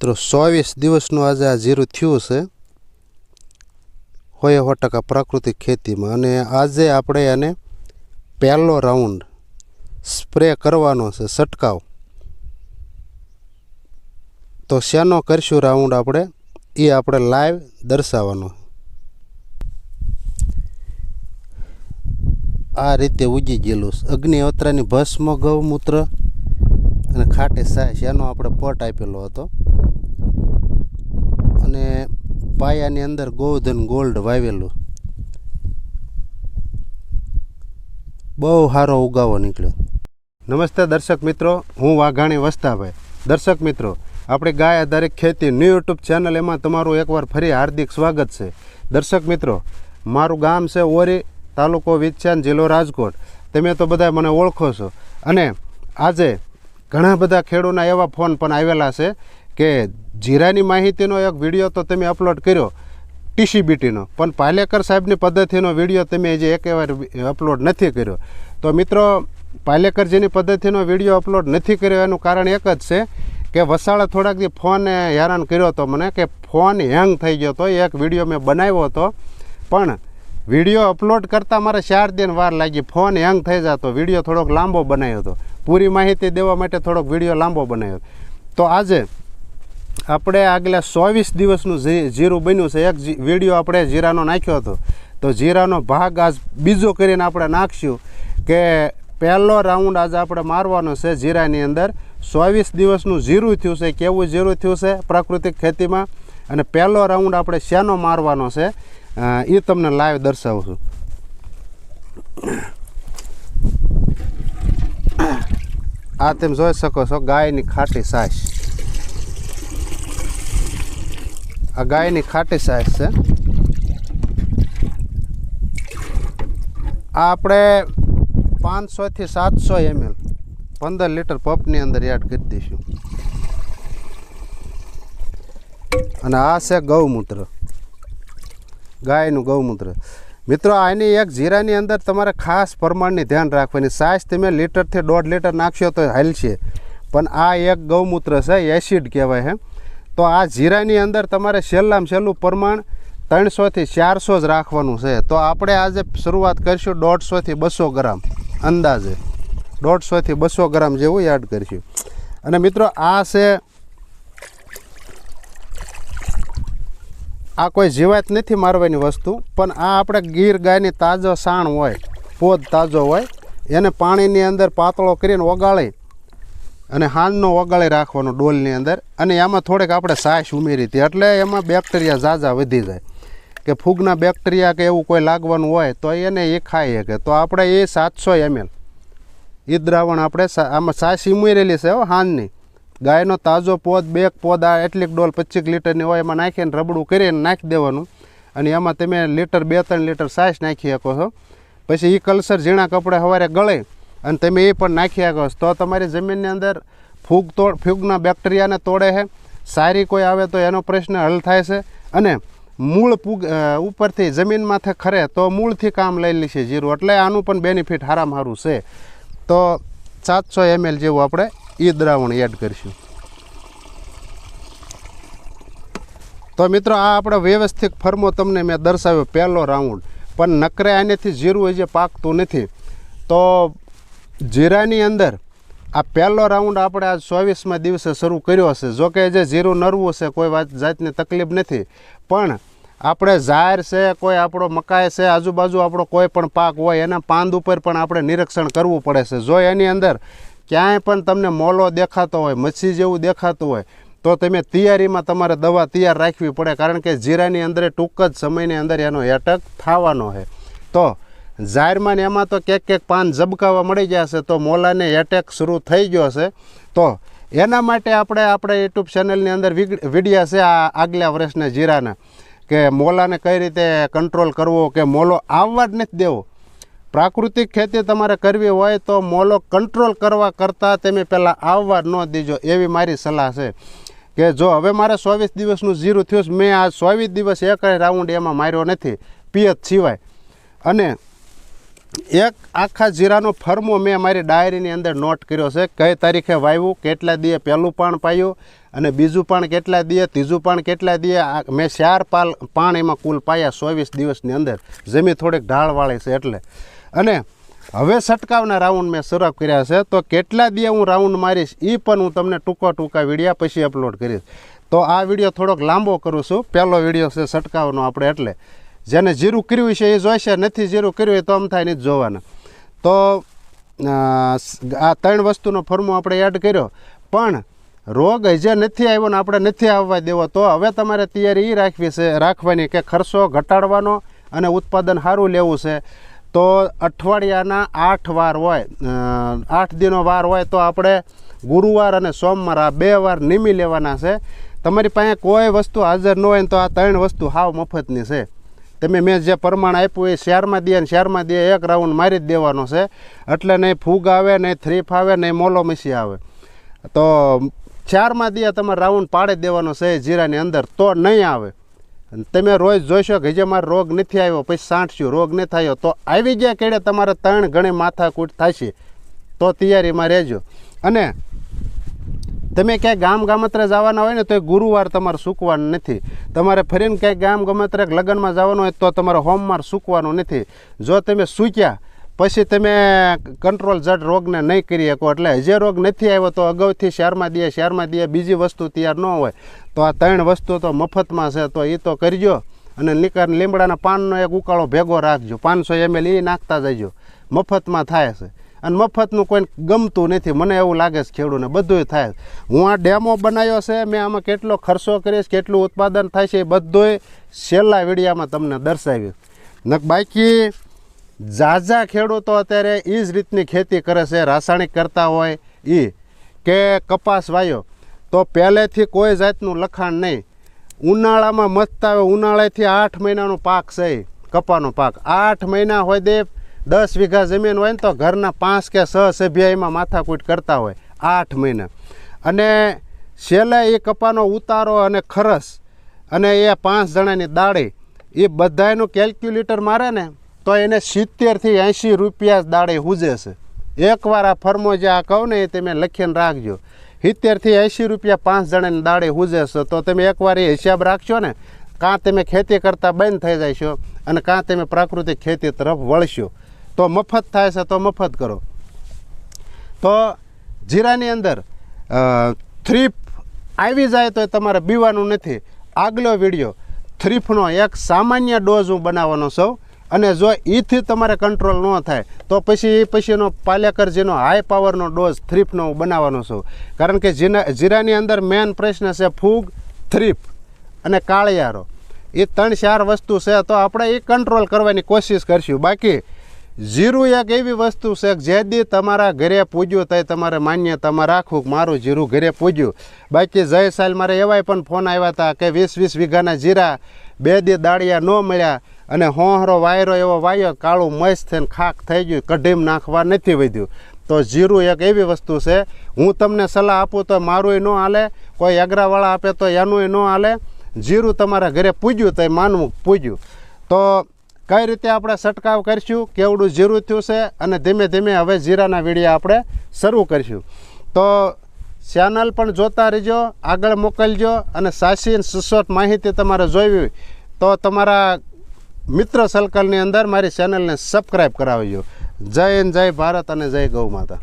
તો ચોવીસ દિવસનું આજે આ જીરું થયું છે. હોય સો ટકા પ્રાકૃતિક ખેતીમાં અને આજે આપણે એને પહેલો રાઉન્ડ સ્પ્રે કરવાનો છે, છંટકાવ. તો શેનો કરશું રાઉન્ડ આપણે? એ આપણે લાઈવ દર્શાવવાનો. આ રીતે ઉજી ગયેલું છે. અગ્નિ અવતરાની ભસ્મ ગૌમૂત્ર અને ખાટી સાય એનો આપણે પટ આપેલો હતો. અને પાયાની અંદર ગોવર્ધન ગોલ્ડ વાવેલું. બહુ સારો ઉગાવો નીકળ્યો. નમસ્તે દર્શક મિત્રો, હું વાઘાણી વસ્તાભાઈ. દર્શક મિત્રો, આપણી ગાય આધારિત ખેતી ન્યૂ યુટ્યુબ ચેનલ એમાં તમારું એકવાર ફરી હાર્દિક સ્વાગત છે. દર્શક મિત્રો, મારું ગામ છે ઓરી, તાલુકો વિચ્છાન જિલ્લો રાજકોટ. તમે તો બધા મને ઓળખો છો. અને આજે ઘણા બધા ખેડૂતના એવા ફોન પણ આવેલા છે કે જીરાની માહિતીનો એક વીડિયો તો તમે અપલોડ કર્યો, ટીસીબીટીનો. પણ પાલેકર સાહેબની પદ્ધતિનો વીડિયો તમે હજી એક વાર અપલોડ નથી કર્યો. તો મિત્રો પાલેકરજીની પદ્ધતિનો વીડિયો અપલોડ નથી કર્યો, એનું કારણ એક જ છે કે વસાળે થોડાક દી ફોને હેરાન કર્યો હતો મને કે ફોન હેંગ થઈ ગયો હતો. એક વીડિયો મેં બનાવ્યો હતો. પણ વીડિયો અપલોડ કરતાં મારે ચાર દિન વાર લાગી. ફોન હેંગ થઈ જતો. વીડિયો થોડોક લાંબો બનાવ્યો હતો. પૂરી માહિતી દેવા માટે થોડોક વીડિયો લાંબો બનાવ્યો તો આજે આપણે આગલા ચોવીસ દિવસનું જીરું બન્યું છે. એક વીડિયો આપણે જીરાનો નાખ્યો હતો. તો જીરાનો ભાગ આજ બીજો કરીને આપણે નાખશું કે પહેલો રાઉન્ડ આજે આપણે મારવાનો છે જીરાની અંદર. ચોવીસ દિવસનું જીરું થયું છે. કેવું જીરું થયું છે? પ્રાકૃતિક ખેતીમાં. અને પહેલો રાઉન્ડ આપણે શેનો મારવાનો છે? એ તમને લાઈવ દર્શાવું છું આ તમે જોઈ શકો છો ગાયની ખાટી સાસ આ ગાયની ખાટી સાઈઝ છે. આ આપણે પાંચસોથી સાતસો એમએલ પંદર લીટર પપની અંદર એડ કરી દઈશું. અને આ છે ગૌમૂત્ર, ગાયનું ગૌમૂત્ર. મિત્રો, આની એક જીરાની અંદર તમારે ખાસ પ્રમાણની ધ્યાન રાખવાની. સાઈઝ તમે લીટરથી દોઢ લીટર નાખશો તો હાલશે. પણ આ એક ગૌમૂત્ર છે એસિડ કહેવાય છે તો આ જીરાની અંદર તમારે છેલ્લામાં છેલ્લું પ્રમાણ ત્રણસોથી ચારસો જ રાખવાનું છે. તો આપણે આજે શરૂઆત કરીશું દોઢસોથી બસો ગ્રામ અંદાજે. દોઢસોથી બસો ગ્રામ જેવું એડ કરીશું. અને મિત્રો, આ છે આ કોઈ જીવાત નથી મારવાની વસ્તુ, પણ આ આપણે ગીર ગાયની તાજો સાણ હોય, પોદ તાજો હોય, એને પાણીની અંદર પાતળો કરીને ઓગાળી અને હાંડનો ઓગાળી રાખવાનો ડોલની અંદર. અને એમાં થોડેક આપણે સાસ ઉમેરી હતી. એટલે એમાં બેક્ટેરિયા ઝાઝા વધી જાય. કે ફૂગના બેક્ટેરિયા કે એવું કોઈ લાગવાનું હોય, તો એને એ ખાઈ શકે. તો આપણે એ સાતસો એમએલ. એ દ્રાવણ આપણે આમાં સાસ ઉમેરેલી છે હો હાંજની ગાયનો તાજો પોદ બે પોદ, આ એટલીક ડોલ પચીસ લીટરની હોય, એમાં નાખીને રબડું કરીને નાખી દેવાનું. અને એમાં તમે લીટર બે ત્રણ લીટર સાસ નાખી શકો છો. પછી એ કલ્સર ઝીણા કપડે સવારે ગળે અને તમે એ પણ નાખી શકો. તો તમારી જમીનની અંદર ફૂગ તોડ, ફૂગના બેક્ટેરિયાને તોડે છે. સારી કોઈ આવે તો એનો પ્રશ્ન હલ થાય છે. અને મૂળ પૂગ ઉપરથી ઉપરથી જમીનમાંથી ખરે તો મૂળથી કામ લઈ છે જીરું. એટલે આનું પણ બેનિફિટ હારામાં સારું છે. તો સાતસો એમએલ જેવું આપણે એ દ્રાવણ એડ કરીશું. તો મિત્રો, આ આપણો વ્યવસ્થિત ફર્મો તમને મેં દર્શાવ્યો પહેલો રાઉન્ડ. પણ નકરે આનેથી જીરું હજી પાકતું નથી. તો જીરાની અંદર આ પહેલો રાઉન્ડ આપણે આજ ચોવીસમાં દિવસે શરૂ કર્યો હશે. જો કે જે જીરું નરવું છે કોઈ વાત જાતની તકલીફ નથી. પણ આપણે ઝાર છે, કોઈ આપણો મકાઈ છે, આજુબાજુ આપણો કોઈ પણ પાક હોય, એના પાંદ ઉપર પણ આપણે નિરીક્ષણ કરવું પડે છે. જો એની અંદર ક્યાંય પણ તમને મોલો દેખાતો હોય, મચ્છી જેવું દેખાતું હોય, તો તમે તૈયારીમાં તમારે દવા તૈયાર રાખવી પડે, કારણ કે જીરાની અંદર ટૂંક જ સમયની અંદર એનો એટક થવાનો છે. તો ઝારમાં ને એમાં તો ક્યાંક ક્યાંક પાન ઝબકાવા મળી છે તો મોલાને એટેક શરૂ થઈ ગયો છે તો એના માટે આપણે આપણે યુટ્યુબ ચેનલની અંદર વિડીયા છે આ આગલા વર્ષના જીરાના, કે મોલાને કઈ રીતે કંટ્રોલ કરવો કે મોલો આવવા જ નથી દેવો. પ્રાકૃતિક ખેતી તમારે કરવી હોય તો મોલો કંટ્રોલ કરવા કરતાં તમે પહેલાં આવવા ન દીજો એવી મારી સલાહ છે. કે જો હવે મારે ચોવીસ દિવસનું જીરું થયું મેં આ ચોવીસ દિવસ એક રાઉન્ડ એમાં માર્યો નથી, પિયત સિવાય. અને એક આખા જીરાનો ફરમો મેં મારી ડાયરીની અંદર નોટ કર્યો છે. કઈ તારીખે વાવ્યું કેટલા દીએ પહેલું પાણ પાયું અને બીજું પાણ કેટલા દીએ, ત્રીજું પાણ કેટલા દીએ મેં ચાર પાલ પાણ એમાં કુલ પાયા ચોવીસ દિવસની અંદર. જમીન થોડીક ઢાળવાળી છે એટલે. અને હવે છટકાવના રાઉન્ડ મેં શરૂ કર્યા છે. તો કેટલા દીએ હું રાઉન્ડ મારીશ એ પણ હું તમને ટૂંકા ટૂંકા વિડીયા પછી અપલોડ કરીશ. તો આ વીડિયો થોડોક લાંબો કરું છું. પહેલો વીડિયો છે છટકાવનો આપણે એટલે. જેને જીરું કર્યું છે, એ જોઈશે, નથી જીરું કર્યું, એ તો આમ થાય નહીં જોવાના. તો આ ત્રણ વસ્તુનો ફોર્મો આપણે એડ કર્યો. પણ, રોગ હજે નથી આવ્યો ને આપણે નથી આવવા દેવો, તો હવે તમારે તૈયારી એ રાખવી છે, રાખવાની કે ખર્ચો ઘટાડવાનો અને ઉત્પાદન સારું લેવું છે. તો અઠવાડિયાના આઠ વાર હોય આઠ દિનો વાર હોય તો આપણે ગુરુવાર અને સોમવાર આ બે વાર નિમી લેવાના છે. તમારી પાસે કોઈ વસ્તુ હાજર ન હોય તો આ ત્રણ વસ્તુ હાવ મફતની છે. તમે મેં જે પ્રમાણ આપ્યું એ શેરમાં દે ને શેરમાં દે, એક રાઉન્ડ મારી જ દેવાનો છે. એટલે નહીં ફૂગ આવે નહીં થ્રીફ આવે નહીં મોલો મસી આવે. તો ચારમાં દે, તમારે રાઉન્ડ પાડી દેવાનો છે જીરાની અંદર, તો નહીં આવે. તમે રોજ જોઈશો કે જે મારે રોગ નથી આવ્યો, પછી સાંઠશું રોગ નથી થયો તો આવી ગયા કેડે તમારે ત્રણ ગણી માથાકૂટ થશે, તો તૈયારીમાં રહેજો. અને તમે ક્યાંય ગામ ગામત્રે જવાના હોય ને તો એ ગુરુવાર તમારે સૂકવાનું નથી. તમારે ફરીને ક્યાંય ગામ ગમત્રે લગ્નમાં જવાનું હોય તો તમારે હોમવાર સૂકવાનું નથી. જો તમે સૂક્યા, પછી તમે કંટ્રોલ જડ રોગને નહીં કરી શકો. એટલે જે રોગ નથી આવ્યો તો અગાઉથી શહેરમાં દે શહેરમાં દે, બીજી વસ્તુ તૈયાર ન હોય. તો આ ત્રણ વસ્તુ તો મફતમાં છે, તો એ તો કરજો. અને લીમડાના પાનનો એક ઉકાળો ભેગો રાખજો. પાંચસો એમએલ એ નાખતા જજો. મફતમાં થાય છે. અને મફતનું કોઈને ગમતું નથી. મને એવું લાગે છે ખેડૂને બધુંય થાય. હું આ ડેમો બનાવ્યો છે, મેં આમાં કેટલો ખર્ચો કરીશ કેટલું ઉત્પાદન થાય છે, એ બધુંય છેલ્લા વિડીયામાં તમને દર્શાવ્યું. નક બાકી, ઝાઝા ખેડૂતો અત્યારે એ જ રીતની ખેતી કરે છે, રાસાયણિક કરતા હોય એ કે કપાસ વાયો. તો પહેલેથી કોઈ જાતનું લખાણ નહીં. ઉનાળામાં મસ્ત આવે, ઉનાળાથી આઠ મહિનાનો પાક છે કપાનો પાક. આઠ મહિના હોય દે દસ વીઘા જમીન હોય ને તો ઘરના પાંચ કે છ સભ્ય એમાં માથાકૂટ કરતા હોય, આઠ મહિના. અને છેલ્લે એ કપાનો ઉતારો અને ખરસ અને એ પાંચ જણાની દાળી, એ બધાયનું કેલ્ક્યુલેટર મારે ને તો એને સિત્તેરથી એંશી રૂપિયા દાડે હુજે છે. એકવાર આ ફર્મો જે આ કહું ને એ તમે લખીને રાખજો. સિત્તેરથી એંશી રૂપિયા પાંચ જણાની દાળી હુજે છે. તો તમે એકવાર એ હિસાબ રાખશો ને, કાં તમે ખેતી કરતાં બંધ થઈ જાય છો અને કાં તમે પ્રાકૃતિક ખેતી તરફ વળશો. તો મફત થાય છે, તો મફત કરો. તો જીરાની અંદર થ્રીફ આવી જાય તો તમારે બીવાનું નથી. આગલો વીડિયો થ્રીફનો એક સામાન્ય ડોઝ હું બનાવવાનો છું અને જો એથી તમારે કંટ્રોલ ન થાય, તો પછી એ પછીનો પાલેકર જેનો હાઈ પાવરનો ડોઝ થ્રીપનો હું બનાવવાનો છું. કારણ કે જીના, જીરાની અંદર મેન પ્રશ્ન છે ફૂગ, થ્રીપ અને કાળિયારો. એ ત્રણ ચાર વસ્તુ છે, તો આપણે એ કંટ્રોલ કરવાની કોશિશ કરશું. બાકી જીરું એક એવી વસ્તુ છે કે જે દી તમારા ઘરે પૂજ્યું તે તમારે માન્યતામાં રાખવું કે મારું જીરું ઘરે પૂજ્યું. બાકી જય સાલ, મારે એવાય પણ ફોન આવ્યા હતા કે વીસ વીસ વીઘાના જીરા, બે દી દાળિયા ન મળ્યા અને હોંહરો વાયરો એવો વાયો, કાળું મસ્ત થઈને ખાક થઈ ગયું, કઢીમ નાખવા નથી વધ્યું. તો જીરું એક એવી વસ્તુ છે, હું તમને સલાહ આપું તો મારુંય ન હાલે, કોઈ અગરાવાળા આપે તો એનુંય ન હાલે. જીરું તમારા ઘરે પૂજ્યું તો માનવું પૂજ્યું. તો કઈ રીતે આપણે છંટકાવ કરીશું, કેવડું જીરું થયું છે અને ધીમે ધીમે હવે જીરાના વીડિયા આપણે શરૂ કરીશું. તો ચેનલ પણ જોતા રહેજો, આગળ મોકલજો અને સાચી અને માહિતી તમારે જોઈવી તો તમારા મિત્ર સર્કલની અંદર મારી ચેનલને સબસ્ક્રાઈબ કરાવજો. જય હિન્દ, જય ભારત અને જય ગૌ માતા.